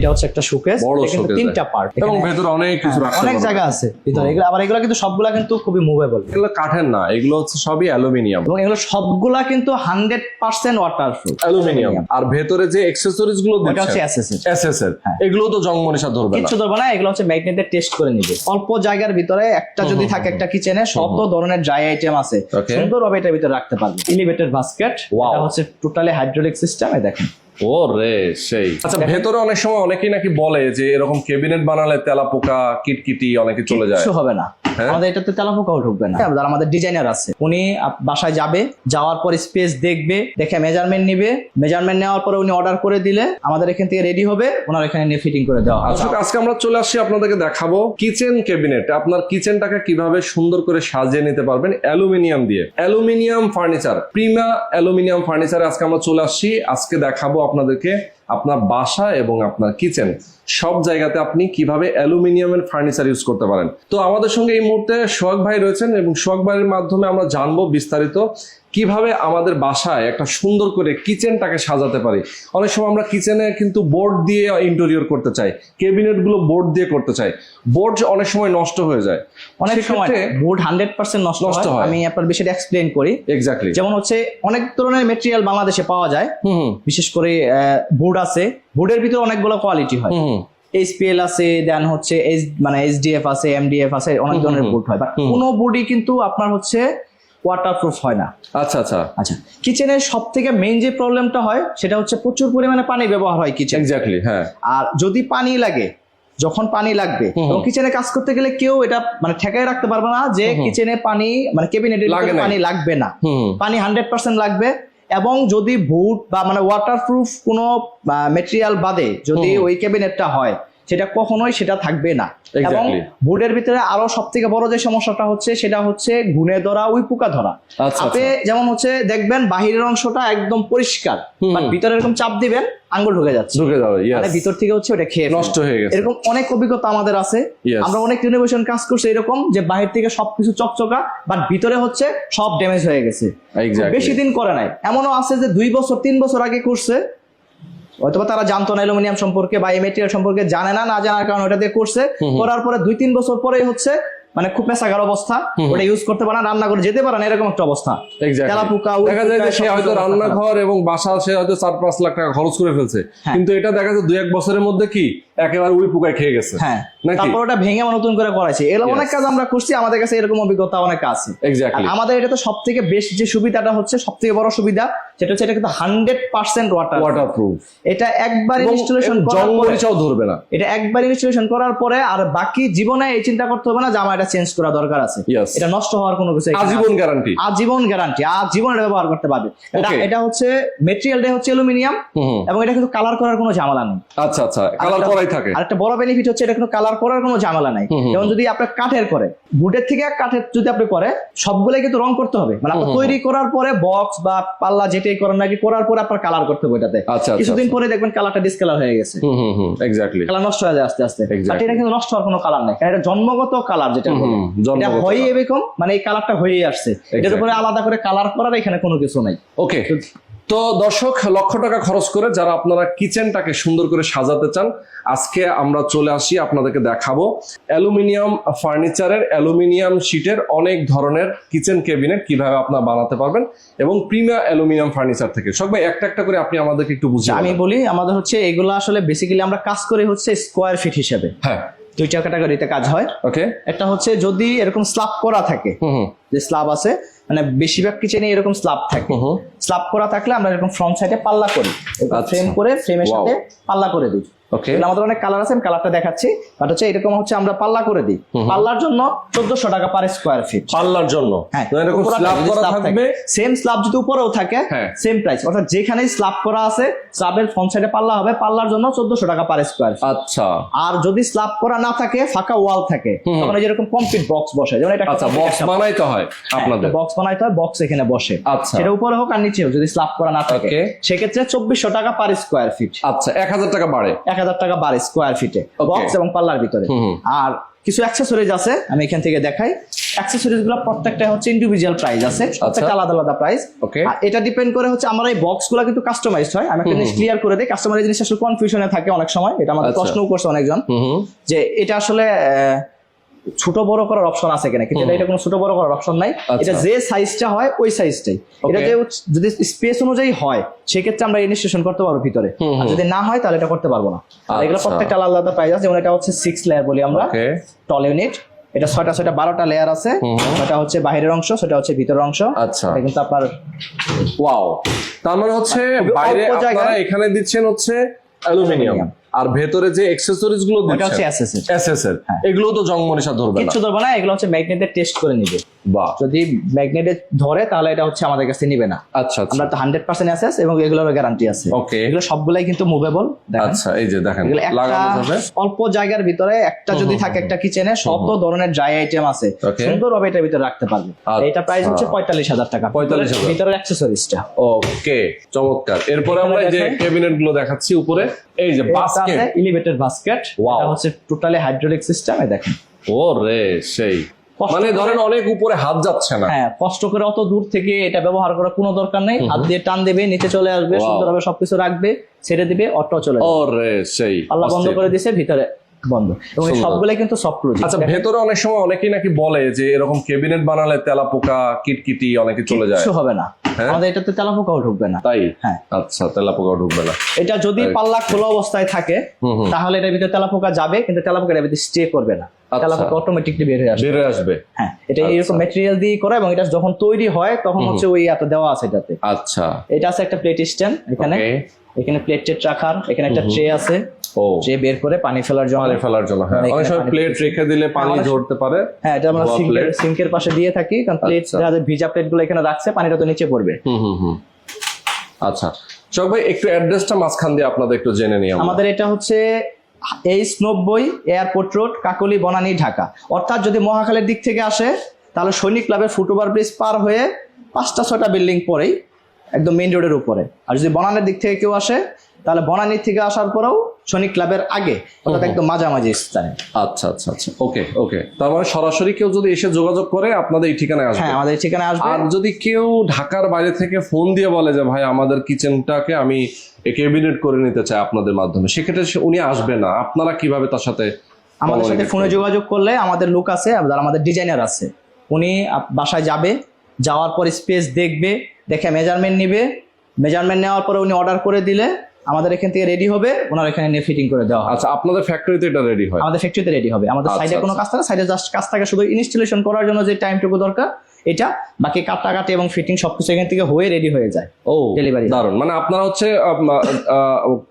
এটা হচ্ছে একটা শোকেস কিন্তু তিনটা পার্ট এবং ভেতরে অনেক কিছু রাখতে অনেক জায়গা আছে ভিতরে। এগুলো আবার এগুলো কিন্তু সবগুলা কিন্তু খুবই মুভেবল এগুলো কাঠের না এগুলো হচ্ছে সবই অ্যালুমিনিয়াম। এবং এগুলো সবগুলা কিন্তু হান্ড্রেড পার্সেন্ট ওয়াটার অ্যালুমিনিয়াম। আর ভেতরে যে এক্সেসরিজগুলো ওটা হচ্ছে দিচ্ছেন এসএস এসএস এর হ্যাঁ। এগুলো তো জং মনীষা ধরবে না। কিচ্ছু ধরবো না এগুলো হচ্ছে ম্যাগনেটের টেস্ট করে নিবে। অল্প জায়গার ভিতরে একটা যদি থাকে একটা কিচেনে শত ধরনের ড্রাই আইটেম আছে. সুন্দরভাবে এটার ভিতরে রাখতে পারবে। Elevated basket. এটা হচ্ছে টোটালি হাইড্রোলিক সিস্টেম দেখেন। ও রে সেই। আচ্ছা ভেতরে অনেক সময় অনেকেই নাকি বলে যে এরকম কেবিনেট বানালে তেলা পোকা কিটকিটি অনেকে চলে যায়। কিছু হবে না। হ্যাঁ? আমাদের এটাতে তেলাপোকাও ঢুকবে না। আর আমাদের ডিজাইনার আছে। উনি বাসায় যাবে যাওয়ার পর স্পেস দেখবে দেখে মেজারমেন্ট নিবে। মেজারমেন্ট নেওয়ার পরে উনি অর্ডার করে দিলে আমাদের এখান থেকে রেডি হবে ওনার এখানে নিয়ে ফিটিং করে দেওয়া হবে। আজকে আমরা চলে আসছি আপনাদেরকে দেখাবো কিচেন ক্যাবিনেট আপনার কিচেনটাকে কীভাবে সুন্দর করে সাজিয়ে নিতে পারবেন অ্যালুমিনিয়াম দিয়ে। অ্যালুমিনিয়াম ফার্নিচার প্রিমা অ্যালুমিনিয়াম ফার্নিচারে আজকে আমরা চলে আসছি। আজকে দেখাবো আপনাদেরকে আপনার বাসা এবং আপনার কিচেন সব জায়গাতে আপনি কীভাবে অ্যালুমিনিয়ামের ফার্নিচার ইউজ করতে পারেন। তো আমাদের সঙ্গে এই মুহূর্তে সোহাগ ভাই রয়েছেন এবং সোহাগ ভাইয়ের মাধ্যমে আমরা জানব বিস্তারিত কীভাবে আমাদের বাসায় একটা সুন্দর করে কিচেনটাকে সাজাতে পারি? অনেক সময় আমরা কিচেনে কিন্তু বোর্ড দিয়ে ইন্টেরিয়র করতে চাই ক্যাবিনেটগুলো বোর্ড দিয়ে করতে চাই। বোর্ড অনেক সময় নষ্ট হয়ে যায়। অনেক সময় বোর্ড হান্ড্রেড পার্সেন্ট নষ্ট হয়। আমি আপনার বিষয়টা এক্সপ্লেন করি। এক্স্যাক্টলি যেমন হচ্ছে অনেক ধরনের মেটেরিয়াল বাংলাদেশে পাওয়া যায়। বিশেষ করে বোর্ড আছে। বোর্ডের ভিতরে অনেকগুলো কোয়ালিটি হয়। এইচপিএল আছে দেন হচ্ছে মানে এইচডিএফ আছে এমডিএফ আছে অনেক ধরনের বোর্ড হয়। বাট কোনো বোর্ডই কিন্তু আপনার হচ্ছে ওয়াটারপ্রুফ হয় না। আচ্ছা আচ্ছা। আচ্ছা কিচেনের সব থেকে মেইন যে প্রবলেমটা হয় সেটা হচ্ছে প্রচুর পরিমাণে পানি ব্যবহার হয় কিচেন এক্স্যাক্টলি হ্যাঁ। আর যদি পানি লাগে যখন পানি লাগবে। এবং কিচেনে কাজ করতে গেলে কেউ এটা মানে ঠেকায় রাখতে পারবে না যে কিচেনে পানি মানে কেবিনেটে পানি লাগবে না। পানি হান্ড্রেড পার্সেন্ট লাগবে এবং যদি বুট বা মানে ওয়াটারপ্রুফ কোনো মেটেরিয়াল বাদে যদি ওই ক্যাবিনেটটা হয় সেটা কখনোই সেটা থাকবে না। এবং. বোর্ডের ভিতরে আরও সব থেকে বড় যে সমস্যাটা হচ্ছে সেটা হচ্ছে গুনে ধরা ওই পোকা ধরা। আচ্ছা আপনি যেমন হচ্ছে দেখবেন বাহিরের অংশটা একদম পরিষ্কার ভিতরে এরকম চাপ দিবেন আঙ্গুল ঢুকে যাচ্ছে। ঢুকে যাবে মানে ভিতর থেকে হচ্ছে ওটা খেয়ে নষ্ট হয়ে গেছে। এরকম অনেক অভিজ্ঞতা আমাদের আছে। আমরা অনেক রিনোভেশন কাজ করছি এরকম যে বাহির থেকে সবকিছু চকচকা বাট ভিতরে হচ্ছে সব ড্যামেজ হয়ে গেছে। বেশি দিন করে নাই। এমনও আছে যে দুই বছর তিন বছর আগে করছে হয়তোবা তারা জানতো না অ্যালুমিনিয়াম সম্পর্কে বা এই মেটেরিয়াল সম্পর্কে জানে না না জানার কারণে ওটা দিয়ে করছে। করার পরে দুই তিন বছর পরেই হচ্ছে মানে খুব পেশাগার অবস্থা। ওটা ইউজ করতে পারে রান্না করে যেতে পারে না এরকম একটা অবস্থা। দেখা যায় যে সে হয়তো রান্নাঘর এবং বাসা সে হয়তো চার পাঁচ লাখ টাকা খরচ করে ফেলছে। হ্যাঁ। কিন্তু এটা দেখা যায় দুই এক বছরের মধ্যে কি একেবারে উই পোকায় খেয়ে গেছে। হ্যাঁ। তারপর ওটা ভেঙে নতুন করে করাইছে। অনেক কাজ আমরা করছি আমাদের কাছে এরকম অভিজ্ঞতা অনেক আছে। আমাদের এটা তো সব থেকে বেস্ট যে সুবিধাটা হচ্ছে সব থেকে বড় সুবিধা সেটা হচ্ছে এটা কিন্তু হান্ড্রেড পার্সেন্ট ওয়াটার ওয়াটারপ্রুফ এটা একবার ইনস্টলেশন জং করার ধরবে না। এটা একবার ইনস্টলেশন করার পরে আর বাকি জীবনে এই চিন্তা করতে হবে না যে আমার এটা চেঞ্জ করা দরকার আছে? এটা নষ্ট হওয়ার কোনো কিছু আজীবন গ্যারান্টি আজীবন গ্যারান্টি আজীবন এটা ব্যবহার করতে পারবে এটা. এটা হচ্ছে মেটেরিয়ালটা হচ্ছে অ্যালুমিনিয়াম এবং এটা কিন্তু কালার করার কোনো ঝামেলা নেই। আচ্ছা আচ্ছা। কালার করাই থাকে। আরেকটা বড় বেনিফিট হচ্ছে এটা কিন্তু কালার করার কোনো ঝামেলা নাই। যেমন যদি আপনার কাঠের করে বুটের থেকে কাঠের যদি আপনি করে সবগুলাই কিন্তু রং করতে হবে। মানে আপনি। তৈরি করার পরে বক্স বা পাল্লা যেটাই করেন নাকি করার পরে আপনার কালার করতে হবে এটাতে। আচ্ছা আচ্ছা কিছুদিন পরে দেখবেন কালারটা ডিসকালার হয়ে গেছে। এক্স্যাক্টলি কালার নষ্ট হয়ে যায় আস্তে আস্তে। এটা কিন্তু নষ্ট হওয়ার কোনো কালার নাই। কারণ এটা জন্মগত কালার যেটা এটা জন্মগত এরকম মানে এই কালারটা হয়েই আসছে। এটার উপরে আলাদা করে কালার করার এখানে কোনো কিছু নাই। ওকে তো দর্শক লক্ষ টাকা খরচ করে যারা আপনারা কিচেনটাকে সুন্দর করে সাজাতে চান আজকে আমরা চলে আসি আপনাদেরকে দেখাবো। অ্যালুমিনিয়াম ফার্নিচারের অ্যালুমিনিয়াম শীটের অনেক ধরনের কিচেন ক্যাবিনেট কীভাবে আপনারা বানাতে পারবেন এবং প্রিমিয়া অ্যালুমিনিয়াম ফার্নিচার থেকে। সব ভাই একটা একটা করে আপনি আমাদেরকে একটু বুঝিয়ে আমি বলি আমাদের হচ্ছে এগুলো আসলে বেসিক্যালি আমরা কাজ করি হচ্ছে স্কোয়ার ফিট হিসেবে। হ্যাঁ। দুইটা ক্যাটাগরিতে কাজ হয় ওকে একটা হচ্ছে যদি এরকম স্লাব করা থাকে যে স্লাব আছে মানে বেশিরভাগ কিচেনে এরকম স্লাব থাকে হুম। করা থাকলে আমরা এরকম ফ্রন্ট সাইডে পাল্লা করি আচ্ছা। ফ্রেম করে ফ্রেমের. সাথে পাল্লা করে দিই ওকে আমাদের অনেক কালার আছে আমি কালারটা দেখাচ্ছি। বাট হচ্ছে এরকম হচ্ছে আমরা পাল্লা করে দিই। পাল্লার জন্য টাকা পার স্কোয়ার ফিট পাল্লার জন্য? হ্যাঁ এরকম স্ল্যাব করা থাকবে? সেম স্ল্যাব যদি উপরেও থাকে হ্যাঁ। সেম প্রাইস অর্থাৎ যেখানে স্ল্যাব করা আছে স্ল্যাবের ফ্রন্ট সাইডে পাল্লা হবে পাল্লার জন্য চোদ্দশো টাকা পার স্কোয়ার আচ্ছা। আর যদি স্ল্যাব করা না থাকে ফাঁকা ওয়াল থাকে। তখন এই যেরকম কমপ্লিট বক্স বসে যেমন এটা আচ্ছা বক্স বানাইতে হয় আপনাদের। বক্স বানাইতে হয় বক্স এখানে বসে। আচ্ছা। সেটা উপরে হোক আর নিচে হোক যদি স্ল্যাব করা না থাকে। সেক্ষেত্রে চব্বিশশো টাকা পার স্কোয়ার ফিট আচ্ছা এক হাজার টাকা বাড়ে। এক হাজার টাকা বার স্কোয়ার ফিটে বক্স এবং পাল্লার ভিতরে। আর কিছু অ্যাক্সেসরিজ আছে আমি এখান থেকে দেখাই। অ্যাক্সেসরিজগুলো প্রত্যেকটা হচ্ছে ইন্ডিভিজুয়াল প্রাইস আছে প্রত্যেকটা আলাদা আলাদা প্রাইস ওকে আর এটা ডিপেন্ড করে হচ্ছে আমার এই বক্সগুলো কিন্তু কাস্টমাইজ হয়। আমি একটা জিনিস ক্লিয়ার করে দিই কাস্টমার জিনিস আসলে কনফিউশনে থাকে অনেক সময়। এটা আমাদের প্রশ্ন প্রশ্নও করছে অনেকজন। যে এটা আসলে ছোট বড় করার অপশন আছে কিনা কিন্তু এটা কোনো ছোট বড় করার অপশন নাই। আচ্ছা। এটা যে সাইজটা হয় ওই সাইজটাই এটা যে যদি স্পেস অনুযায়ী হয় সেক্ষেত্রে আমরা ইনস্টেশন করতে পারব ভিতরে। আর যদি না হয় তাহলে এটা করতে পারব না। আর এগুলো আচ্ছা। প্রত্যেকটা আলাদা আলাদা প্রাইস আছে যেমন এটা হচ্ছে সিক্স লেয়ার বলি আমরা। টল ইউনিট এটা ছয়টা ছয়টা বারোটা লেয়ার আছে। সেটা হচ্ছে বাইরের অংশ সেটা হচ্ছে ভিতরের অংশ। আচ্ছা। এটা কিন্তু আপনার ওয়াও তার মানে হচ্ছে বাইরে আপনারা এখানে দিচ্ছেন হচ্ছে অ্যালুমিনিয়াম। আর ভেতরে যে অ্যাকসেসরিজগুলো ওটা হচ্ছে অ্যাসেসের হ্যাঁ। এগুলো তো জং মনীষা ধরবে না। কিচ্ছু ধরবে না এগুলো হচ্ছে ম্যাগনেটের টেস্ট করে নিবে। বাহ। যদি ম্যাগনেটে ধরে তাহলে এটা হচ্ছে আমাদের কাছে নিবে না। আচ্ছা আচ্ছা। আমরা তো হান্ড্রেড পার্সেন্ট অ্যাসেস এবং এগুলোর গ্যারান্টি আছে। ওকে এগুলো সবগুলাই কিন্তু মুভেবল আচ্ছা এই যে দেখেন লাগানো যাবে। অল্প জায়গার ভিতরে একটা যদি থাকে একটা কিচেনে শত ধরনের ড্রাই আইটেম আছে। সুন্দরভাবে এটার ভিতরে রাখতে পারবে। আচ্ছা। এটা প্রাইস হচ্ছে পঁয়তাল্লিশ হাজার টাকা। 45,000 ভিতরের অ্যাক্সেসরিজটা ওকে চমৎকার। এরপরে আমরা যে। ক্যাবিনেটগুলো দেখাচ্ছি উপরে। এই যে বাস্কেট? আছে এলিভেটেড বাস্কেট এটা হচ্ছে টোটালি হাইড্রোলিক সিস্টেম দেখেন। ও রে সেই মানে ধরেন অনেক উপরে হাত যাচ্ছে না। হ্যাঁ কষ্ট করে অত দূর থেকে এটা ব্যবহার করার কোনো দরকার নেই। হাত দিয়ে টান দেবে নিচে চলে আসবে. সুন্দরভাবে সবকিছু রাখবে ছেড়ে দিবে অটো চলে ও যাবে। রে সেই আল্লাহ বন্ধ করে দিছে ভিতরে বন্ধ। এবং সবগুলাই কিন্তু সফট ক্লোজ আচ্ছা ভেতরে অনেক সময় অনেকেই নাকি বলে যে এরকম ক্যাবিনেট বানালে তেলা পোকা কিটকিটি অনেকে চলে যায়। কিছু হবে না? আমাদের এটাতে তেলাপোকাও ঢুকবে না। তাই? হ্যাঁ। আচ্ছা তেলা পোকা ঢুকবে না। এটা যদি পাল্লা খোলা অবস্থায় থাকে তাহলে এটার ভিতরে তেলাপোকা যাবে কিন্তু তেলাপোকা এটার ভিতরে স্টে করবে না। আচ্ছা। তেলাপোকা অটোমেটিকলি বের হয়ে আসবে। বের হয়ে আসবে। হ্যাঁ এটা আচ্ছা। এরকম ম্যাটেরিয়াল দিয়ে করা এবং এটা যখন তৈরি হয় তখন হচ্ছে ওই এত দেওয়া আছে এটাতে। আচ্ছা। এটা আছে একটা প্লেট স্ট্যান্ড এখানে। এখানে প্লেট টেট রাখার এখানে একটা ট্রে আছে। ট্রে বের করে পানি ফেলার জন্য। পানি ফেলার জন্য হ্যাঁ। মানে অনেক সময় প্লেট রেখে দিলে পানি ঝরতে পারে হ্যাঁ এটা আমরা সিঙ্কের সিঙ্কের পাশে দিয়ে থাকি কারণ প্লেট আচ্ছা। ভিজা প্লেটগুলো এখানে রাখছে পানিটা তো নিচে পড়বে। হুম হুম হুম। আচ্ছা। চক ভাই একটু অ্যাড্রেসটা মাঝখান দিয়ে আপনাদের একটু জেনে নিই আমাদের এটা হচ্ছে এইচ নব্বই এয়ারপোর্ট রোড কাকলি বনানী ঢাকা। অর্থাৎ যদি মহাখালের দিক থেকে আসে তাহলে সৈনিক ক্লাবের ফুটওভার ব্রিজ পার হয়ে পাঁচটা ছয়টা বিল্ডিং পরেই একদম মেইন রোডের উপরে। আর যদি বনানীর দিক থেকে কেউ আসে তাহলে বনানীর থেকে আসার পরেও সৈনিক ক্লাবের আগে অর্থাৎ একদম মাঝামাঝি স্থানে। আচ্ছা আচ্ছা আচ্ছা। ওকে ওকে। তার মানে সরাসরি কেউ যদি এসে যোগাযোগ করে আপনাদের এই ঠিকানায় আসবে। হ্যাঁ আমাদের ঠিকানা আসবে। আর যদি কেউ ঢাকার বাইরে থেকে ফোন দিয়ে বলে যে ভাই আমাদের কিচেনটাকে আমি ক্যাবিনেট করে নিতে চাই আপনাদের মাধ্যমে সেক্ষেত্রে সে- উনি আসবে না। আপনারা কীভাবে তার সাথে আমাদের সাথে ফোনে যোগাযোগ করলে আমাদের লোক আছে আমাদের ডিজাইনার আছে উনি বাসায় যাবে যাওয়ার পর স্পেস দেখবে দেখে মেজারমেন্ট নিবে। মেজারমেন্ট নেওয়ার পরে উনি অর্ডার করে দিলে আমাদের এখান থেকে রেডি হবে ওনার এখানে নিয়ে ফিটিং করে দেওয়া আচ্ছা আপনাদের ফ্যাক্টরিতে এটা রেডি হয়? আমাদের ফ্যাক্টরিতে রেডি হবে। আমাদের আচ্ছা, সাইডে কোনো আচ্ছা। কাজ থাকে সাইডে জাস্ট কাজ থাকে শুধু ইনস্টলেশন করার জন্য যে টাইমটুকু দরকার এটা বাকি কাটাকাটি এবং ফিটিং সবকিছু এখান থেকে হয়ে রেডি হয়ে যায়। ও ডেলিভারি দারুণ মানে আপনারা হচ্ছে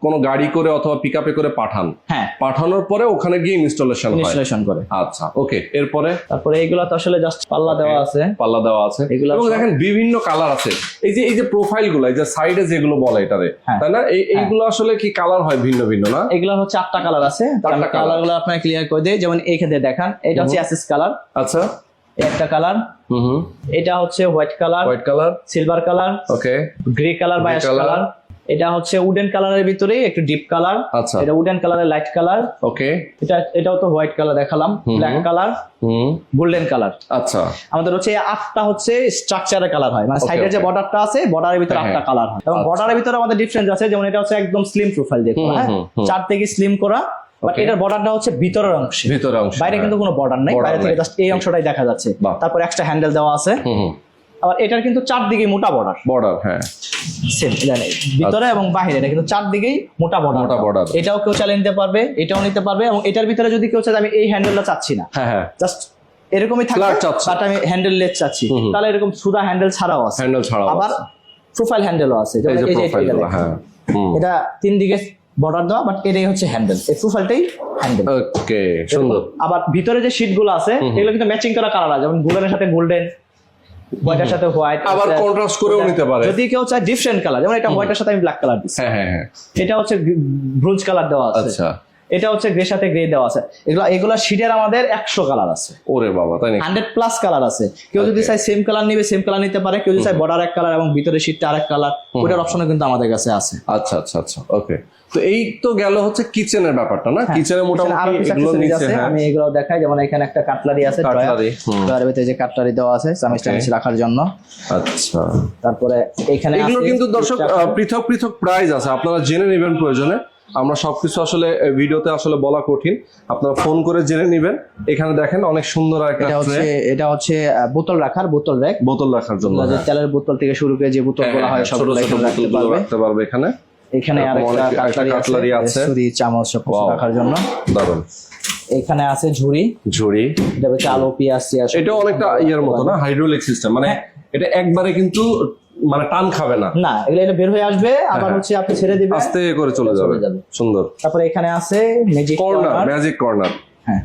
কোনো গাড়ি করে অথবা পিক করে পাঠান। হ্যাঁ। পাঠানোর পরে ওখানে গিয়ে ইনস্টলেশন হয়। ইনস্টলেশন করে। আচ্ছা ওকে এরপরে? তারপরে এইগুলো তো আসলে জাস্ট পাল্লা দেওয়া আছে। পাল্লা দেওয়া আছে। এগুলো এবং দেখেন বিভিন্ন কালার আছে। এই যে এই যে প্রোফাইলগুলো এই যে সাইডে যেগুলো বলে এটারে হ্যাঁ। তাই না? এই এইগুলো আসলে কি কালার হয় ভিন্ন ভিন্ন না? এগুলো হচ্ছে আটটা কালার আছে। কালারগুলো আপনাকে ক্লিয়ার করে দিই। যেমন এইখানে দেখান এটা হচ্ছে অ্যাসিস কালার আচ্ছা। একটা কালার এটা হচ্ছে white colour white colour silver colour okay grey colour বা অ্যাশ কালার এটা হচ্ছে উডেন কালারের ভিতরে একটু ডিপ কালার আচ্ছা। এটা উডেন কালারের লাইট কালার ওকে এটা এটাও তো হোয়াইট কালার দেখালাম ব্ল্যাক কালার হুম গোল্ডেন কালার আচ্ছা। আমাদের হচ্ছে আটটা হচ্ছে স্ট্রাকচারের কালার হয়। মানে সাইডের যে বর্ডারটা আছে বর্ডারের ভিতরে হ্যাঁ, আটটা। কালার হয়। এবং আচ্ছা। বর্ডারের ভিতরে আমাদের ডিফারেন্স আছে যেমন এটা হচ্ছে একদম স্লিম প্রোফাইল হুম, হ্যাঁ। চার থেকে স্লিম করা বাট এটার বর্ডারটা হচ্ছে ভিতরের অংশে। ভিতরে অংশ বাইরে কিন্তু কোনো বর্ডার নেই বাইরে থেকে জাস্ট এই অংশটাই দেখা যাচ্ছে। তারপর এক্সট্রা হ্যান্ডেল দেওয়া আছে। আবার এটার কিন্তু চারদিকে মোটা বর্ডার বর্ডার হ্যাঁ। সেম ভিতরে এবং বাইরে এটা কিন্তু চারদিকেই মোটা বর্ডার মোটা border। এটাও কেউ চালিয়ে নিতে পারবে এটাও নিতে পারবে এবং এটার ভিতরে যদি কেউ চায় আমি এই হ্যান্ডেলটা চাচ্ছি না হ্যাঁ হ্যাঁ। জাস্ট এরকমই থাকে Flat বাট আমি হ্যান্ডেল লেস চাচ্ছি। তাহলে এরকম সুদা হ্যান্ডেল ছাড়াও আছে। হ্যান্ডেল ছাড়াও আবার প্রোফাইল হ্যান্ডেলও আছে। এই যে প্রোফাইল এটা গুলো হ্যাঁ। এটা তিন দিকে বর্ডার দেওয়া বাট এটাই হচ্ছে হ্যান্ডেল এই প্রোফাইলটাই হ্যান্ডেল ওকে সুন্দর। আবার ভিতরে যে শীটগুলো আছে। এগুলো কিন্তু ম্যাচিং করা কালার আছে যেমন গোল্ডেনের সাথে গোল্ডেন হোয়াইটের সাথে হোয়াইট আবার কন্ট্রাস্ট করেও নিতে পারে। যদি কেউ চায় ডিফারেন্ট কালার যেমন এটা হোয়াইটের সাথে আমি ব্ল্যাক কালার দিচ্ছি। হ্যাঁ হ্যাঁ হ্যাঁ। এটা হচ্ছে ব্রোঞ্জ কালার দেওয়া আছে। আচ্ছা। এটা হচ্ছে গ্রে সাথে গ্রে দেওয়া আছে। এগুলো এগুলো শিটের আমাদের একশো কালার আছে। ওরে বাবা তাই হান্ড্রেড প্লাস কালার আছে। কেউ যদি চাই সেম কালার নিবে সেম কালার নিতে পারে। কেউ যদি চাই বর্ডার এক কালার এবং ভিতরে শীটটা আরেক কালার ওইটার অপশনও কিন্তু আমাদের কাছে আছে। আচ্ছা আচ্ছা আচ্ছা ওকে তো এই তো গেল হচ্ছে কিচেনের ব্যাপারটা না? কিচেনে হ্যাঁ, মোটামুটি কিছু এগুলো নিচে হ্যাঁ। আমি এগুলো দেখাই। যেমন এখানে একটা কাটলারি আছে কাটলারি ভিতরে যে কাটলারি দেওয়া আছে চামিচ টামিচ রাখার জন্য। আচ্ছা। তারপরে এখানে এগুলো কিন্তু দর্শক পৃথক পৃথক প্রাইস আছে। আপনারা জেনে নেবেন প্রয়োজনে। আমরা সবকিছু আসলে ভিডিওতে আসলে বলা কঠিন। আপনারা ফোন করে জেনে নেবেন। এখানে দেখেন অনেক সুন্দর একটা এটা হচ্ছে এটা হচ্ছে বোতল রাখার বোতল র্যাক বোতল রাখার জন্য হ্যাঁ। তেলের বোতল থেকে শুরু করে যে বোতলগুলো হয় হ্যাঁ, এখানে রাখতে পারবে। এখানে। এখানে আরেকটা কাটলারি আছে। আছে। ছুরি চামচ সব রাখার জন্য। দারুণ এখানে আছে ঝুড়ি। ঝুড়ি। এটা হচ্ছে আলু পেঁয়াজ এটা অনেকটা ইয়ের মতো না? হাইড্রোলিক সিস্টেম মানে হ্যাঁ। এটা একবারে কিন্তু মানে টান খাবে না। না এগুলো এটা বের হয়ে আসবে আবার হ্যাঁ। হচ্ছে আপনি ছেড়ে দিবেন আস্তে করে চলে যাবে। সুন্দর। তারপরে এখানে আছে ম্যাজিক কর্নার ম্যাজিক কর্নার হ্যাঁ।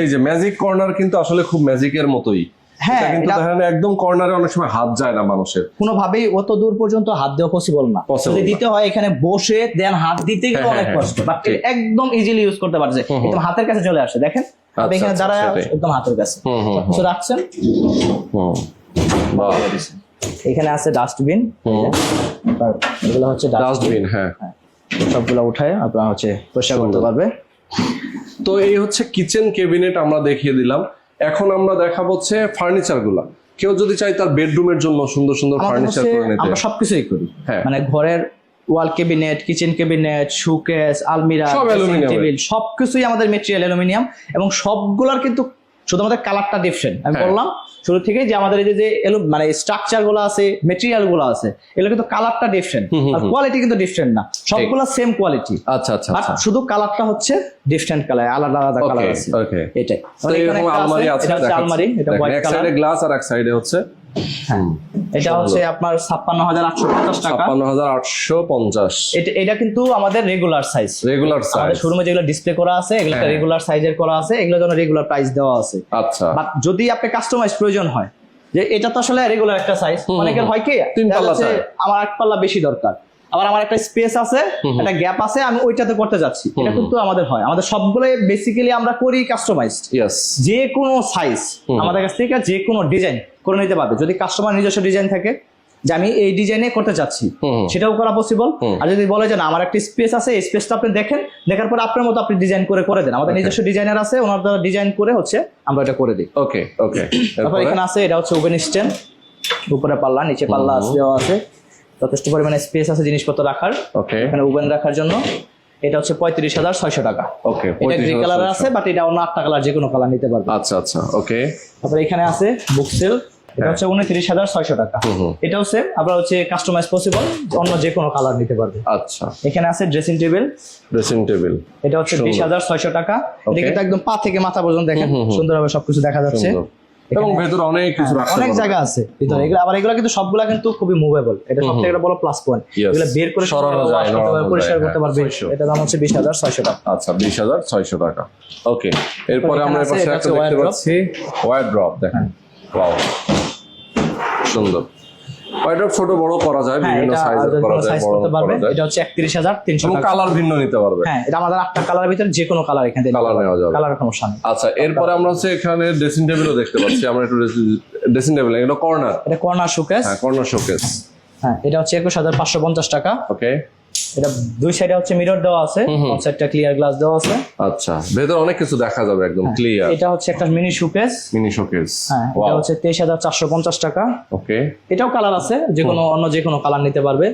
এই যে ম্যাজিক কর্নার কিন্তু আসলে খুব ম্যাজিকের মতোই। হ্যাঁ কিন্তু দেখেন একদম কর্নারে অনেক সময় হাত যায় না মানুষের। কোনোভাবেই অত দূর পর্যন্ত হাত দেওয়া পসিবল না। যদি দিতে হয় এখানে বসে দেন হাত দিতে গেলে হ্যাঁ, অনেক হ্যাঁ, কষ্ট। বাট একদম ইজিলি ইউজ করতে পারছে। একদম হাতের কাছে চলে আসে দেখেন? আচ্ছা, এখানে আচ্ছা, দাঁড়ায় একদম হাতের কাছে। রাখছেন? এখানে আছে ডাস্টবিন এগুলো হচ্ছে ডাস্টবিন ডাস্টবিন হ্যাঁ। সবগুলো উঠায় আপনার হচ্ছে পরিষ্কার করতে পারবে। তো এই হচ্ছে কিচেন ক্যাবিনেট আমরা দেখিয়ে দিলাম। এখন আমরা দেখাবো হচ্ছে ফার্নিচারগুলা। কেউ যদি চাই তার বেডরুমের জন্য সুন্দর সুন্দর ফার্নিচার করে নিতে। আমরা সবকিছুই করি। হ্যাঁ। মানে ঘরের wall cabinet kitchen cabinet showcase আলমিরা। টেবিল সবকিছুই আমাদের মেটেরিয়াল অ্যালুমিনিয়াম এবং সবগুলোর কিন্তু শুধু আমাদের কালারটা ডিফারেন্ট আমি হ্যাঁ। বললাম শুরু থেকে যে আমাদের এই যে- এলো মানে স্ট্রাকচারগুলো আছে মেটেরিয়ালগুলো আছে এগুলো কিন্তু কালারটা ডিফারেন্ট আর কোয়ালিটি কিন্তু ডিফারেন্ট না। সবগুলো সেম কোয়ালিটি আচ্ছা আচ্ছা আচ্ছা। শুধু কালারটা হচ্ছে ডিফারেন্ট কালার আলাদা আলাদা কালার আছে। ওকে এটাই। আলমারি আছে এটা আলমারি এটা হোয়াইট কালার গ্লাস আর এক সাইডে হচ্ছে এটা হচ্ছে আপনার ছাপ্পান্ন হাজার আটশো পঞ্চাশ টাকা। ছাপ্পান্ন হাজার আটশো পঞ্চাশ। এটা কিন্তু আমাদের রেগুলার সাইজ রেগুলার আমাদের সাইজ শোরুমে যেগুলো ডিসপ্লে করা আছে এগুলো হ্যাঁ। রেগুলার সাইজের করা আছে এগুলোর জন্য রেগুলার প্রাইস দেওয়া আছে। আচ্ছা। যদি আপনি কাস্টমাইজ প্রয়োজন হয় যে এটা তো আসলে রেগুলার একটা সাইজ অনেকের হয় কি তিন পাল্লা আমার এক পাল্লা বেশি দরকার। আবার আমার একটা স্পেস আছে একটা গ্যাপ আছে আমি ওইটাতে করতে যাচ্ছি। এটা কিন্তু আমাদের হয়। আমাদের সবগুলো বেসিক্যালি আমরা করি কাস্টমাইজড যে কোনো সাইজ আমাদের কাছ থেকে যে কোনো ডিজাইন করে নিতে পারবে। যদি কাস্টমার নিজস্ব ডিজাইন থাকে যে আমি এই ডিজাইনে করতে চাচ্ছি সেটাও করা পসিবল আর যদি বলে যে না আমার একটা স্পেস আছে এই স্পেসটা আপনি দেখেন দেখার পর আপনার মতো আপনি ডিজাইন করে করে দেন। আমাদের. নিজস্ব ডিজাইনার আছে ওনার দ্বারা ডিজাইন করে হচ্ছে আমরা এটা করে দিই। ওকে ওকে তারপর এখানে আছে এটা হচ্ছে ওভেন স্ট্যান্ড উপরে পাল্লা নিচে পাল্লা আছে দেওয়া আছে। যথেষ্ট পরিমাণে স্পেস আছে জিনিসপত্র রাখার। ওকে এখানে ওভেন রাখার জন্য। এটা হচ্ছে পঁয়ত্রিশ হাজার ছয়শো টাকা। ওকে এটা গ্রে কালার আছে বাট এটা অন্য আটটা কালার যে কোনো কালার নিতে পারবে। আচ্ছা আচ্ছা ওকে তারপরে এখানে আছে বুক সেল এটা হচ্ছে উনত্রিশ হাজার ছয়শো টাকা। এটাও সেম আবার হচ্ছে কাস্টমাইজ পসিবল অন্য যে কোনো কালার নিতে পারবে। আচ্ছা। এখানে আছে ড্রেসিং টেবিল ড্রেসিং টেবিল এটা হচ্ছে বিশ হাজার ছয়শো টাকা। এটা. কিন্তু একদম পা থেকে মাথা পর্যন্ত দেখেন। সুন্দরভাবে সবকিছু দেখা যাচ্ছে। এবং ভেতরে অনেক কিছু রাখতে অনেক জায়গা আছে ভিতরে। এগুলো আবার এগুলো কিন্তু সবগুলা কিন্তু খুবই মুভেবল এটা সব থেকে একটা বড় প্লাস পয়েন্ট. এগুলো বের করে সরানো যায়, করতে পরিষ্কার করতে হ্যাঁ, পারবে এটা দাম হচ্ছে বিশ হাজার ছয়শো টাকা। আচ্ছা বিশ হাজার ছয়শো টাকা। ওকে এরপরে আমরা এপাশে এটা একটা দেখতে পাচ্ছি। ওয়ার ড্রপ দেখেন। ওয়াও সুন্দর। এটা ছোট বড় করা যায়? হ্যাঁ বিভিন্ন সাইজের করা যায় বড় করতে করা যায়। এটা হচ্ছে একত্রিশ হাজার তিনশো এবং টাকা। কালার ভিন্ন নিতে পারবে। হ্যাঁ এটা আমাদের আটটা কালারের ভিতর যে কোনো কালার এখানে থেকে Colour নেওয়া যাবে। কালার সমস্যা নেই। আচ্ছা এরপরে আমরা হচ্ছে এখানে ড্রেসিং টেবিলও দেখতে পাচ্ছি। আমরা একটু ড্রেসিং টেবিল এটা কর্নার এটা কর্নার শোকেস হ্যাঁ কর্নার শোকেস হ্যাঁ এটা হচ্ছে একুশ হাজার পাঁচশো পঞ্চাশ টাকা। ওকে এটা দুই সাইডে হচ্ছে মিরর দেওয়া আছে সাইডটা ক্লিয়ার গ্লাস দেওয়া আছে। আচ্ছা ভেতরে অনেক কিছু দেখা যাবে একদম ক্লিয়ার এটা হচ্ছে একটা মিনি শোকেস মিনি শোকেস হ্যাঁ এটা হচ্ছে তেইশ হাজার চারশো পঞ্চাশ টাকা। ওকে এটাও কালার আছে যে কোনো অন্য যে কোনো কালার নিতে পারবে।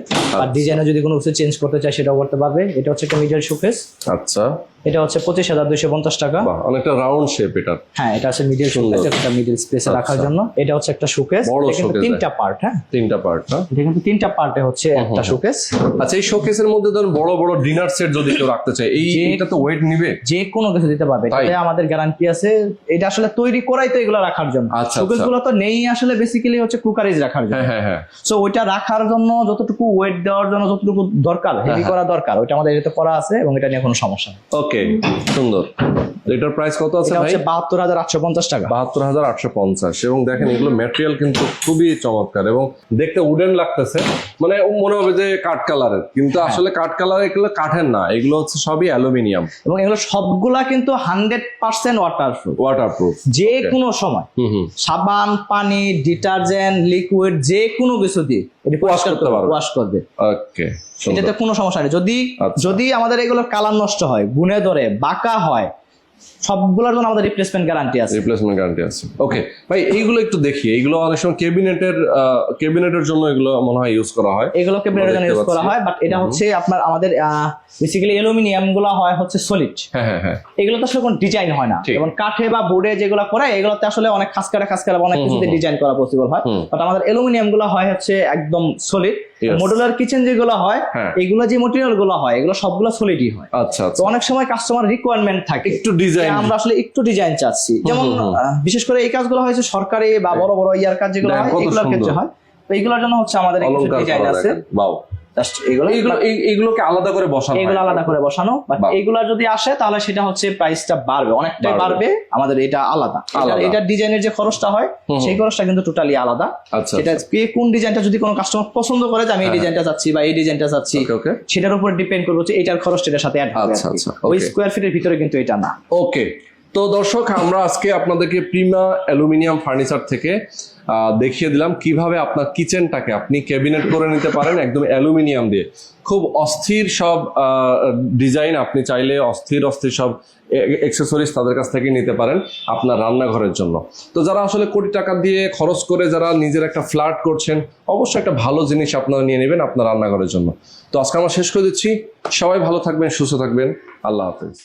আর ডিজাইনে যদি কোনো কিছু চেঞ্জ করতে চায় সেটাও করতে পারবে। এটা হচ্ছে একটা মিডল শোকেস আচ্ছা। এটা হচ্ছে পঁচিশ হাজার দুইশো পঞ্চাশ টাকা। অনেকটা রাউন্ড শেপ এটা হ্যাঁ এটা আছে মিডল। শোকেস একটা মিডল স্পেসে রাখার জন্য। এটা হচ্ছে একটা শোকেস এটা কিন্তু তিনটা পার্ট হ্যাঁ? তিনটা পার্ট না এটা কিন্তু তিনটা পার্টে হচ্ছে একটা শোকেস আচ্ছা এই শোকেসের মধ্যে ধরুন বড় বড় ডিনার সেট যদি কেউ রাখতে চায় এই এটা তো ওয়েট নিবে। যে কোনো কিছু দিতে পারবে? এটাতে আমাদের গ্যারান্টি আছে। এটা আসলে তৈরি করাই তো এগুলো রাখার জন্য। আচ্ছা, শোকেসগুলো তো নেই আসলে বেসিক্যালি হচ্ছে কুকারিজ রাখার জন্য। হ্যাঁ হ্যাঁ হ্যাঁ। সো ওইটা রাখার জন্য যতটুকু ওয়েট দেওয়ার জন্য যতটুকু দরকার হেভি হ্যাঁ। করা দরকার ওইটা আমাদের এটাতে করা আছে এবং এটা নিয়ে কোনো সমস্যা নেই। ওকে সুন্দর এটার প্রাইস কত আছে ভাই? হচ্ছে বাহাত্তর হাজার আটশো পঞ্চাশ টাকা। বাহাত্তর হাজার আটশো পঞ্চাশ। এবং দেখেন এগুলো ম্যাটেরিয়াল কিন্তু খুবই চমৎকার এবং দেখতে উডেন লাগতেছে। মানে মনে হবে যে কাঠ কালারের কিন্তু হ্যাঁ। আসলে কাঠ কালার এগুলো কাঠের না এগুলো হচ্ছে সবই অ্যালুমিনিয়াম। এবং এগুলো সবগুলা কিন্তু hundred percent waterproof waterproof যে কোনো সময়। সাবান পানি ডিটারজেন্ট লিকুইড যে কোনো কিছু দিয়ে এটি পরিষ্কার করতে পারবে। ওয়াশ করবে। ওকে এটাতে কোনো সমস্যা নেই। যদি আচ্ছা। যদি আমাদের এগুলোর কালার নষ্ট হয় গুনে ধরে বাঁকা হয় সবগুলোর জন্য আমাদের রিপ্লেসমেন্ট গ্যারান্টি আছে। রিপ্লেসমেন্ট গ্যারান্টি আছে। ওকে ভাই এইগুলো একটু দেখি। এইগুলো অনেক সময় কেবিনেটের কেবিনেটের জন্য এগুলো মনে হয় ইউজ করা হয়। এগুলোকে ব্লেডের জন্য ইউজ করা হয় বাট এটা হচ্ছে আপনার আমাদের বেসিক্যালি অ্যালুমিনিয়ামগুলো হয় হচ্ছে সলিড হ্যাঁ হ্যাঁ হ্যাঁ। এগুলো তো আসলে কোনো ডিজাইন হয় না। যেমন কাঠে বা বোর্ডে যেগুলো করে এগুলোতে আসলে অনেক খাসকাটা খাসকাটা অনেক কিছুতে ডিজাইন করা পসিবল হয়। বাট আমাদের অ্যালুমিনিয়ামগুলো হয় হচ্ছে একদম সলিড. মডুলার কিচেন যেগুলো হয় হ্যাঁ। এগুলো যে মেটেরিয়ালগুলো হয় এগুলো সবগুলো সলিডই হয়। আচ্ছা তো আচ্ছা অনেক সময় কাস্টমার রিকোয়ারমেন্ট থাকে একটু ডিজাইন আমরা আসলে একটু ডিজাইন চাচ্ছি। যেমন বিশেষ করে এই কাজগুলো হয়েছে সরকারি বা বড় বড় ইয়ার কাজ যেগুলো হয় এগুলোর ক্ষেত্রে হয়। তো এগুলোর জন্য হচ্ছে আমাদের ডিজাইন আছে। বাও এগুলো আলাদা করে বসানো এগুলো আলাদা করে বসানো বাট বাহ। এগুলা যদি আসে তাহলে সেটা হচ্ছে প্রাইসটা বাড়বে অনেকটাই বাড়বে। আমাদের এটা আলাদা। এটা ডিজাইনের যে খরচটা হয় সেই খরচটা কিন্তু টোটালি আলাদা আচ্ছা সেটা কে কোন ডিজাইনটা যদি কোনো কাস্টমার পছন্দ করে যে আমি এই হ্যাঁ। ডিজাইনটা চাচ্ছি বা এই ডিজাইনটা চাচ্ছি সেটার উপর ডিপেন্ড করব যে এটার খরচটা এটার সাথে অ্যাড হবে আচ্ছা। আচ্ছা, ওই স্কোয়ার ফিটের ভিতরে কিন্তু এটা না ওকে তো দর্শক, আমরা আজকে আপনাদেরকে প্রিমা অ্যালুমিনিয়াম ফার্নিচার থেকে দেখিয়ে দিলাম কীভাবে আপনার কিচেনটাকে আপনি ক্যাবিনেট করে নিতে পারেন একদম অ্যালুমিনিয়াম দিয়ে। খুব অস্থির সব ডিজাইন আপনি চাইলে অস্থির অস্থির সব এক্সেসরিজ তাদের কাছ থেকে নিতে পারেন আপনার রান্নাঘরের জন্য। তো যারা আসলে কোটি টাকা দিয়ে খরচ করে যারা নিজের একটা ফ্ল্যাট করছেন, অবশ্যই একটা ভালো জিনিস আপনারা নিয়ে নেবেন আপনার রান্নাঘরের জন্য। তো আজকে আমরা শেষ করে দিচ্ছি। সবাই ভালো থাকবেন, সুস্থ থাকবেন। আল্লাহ হাফেজ।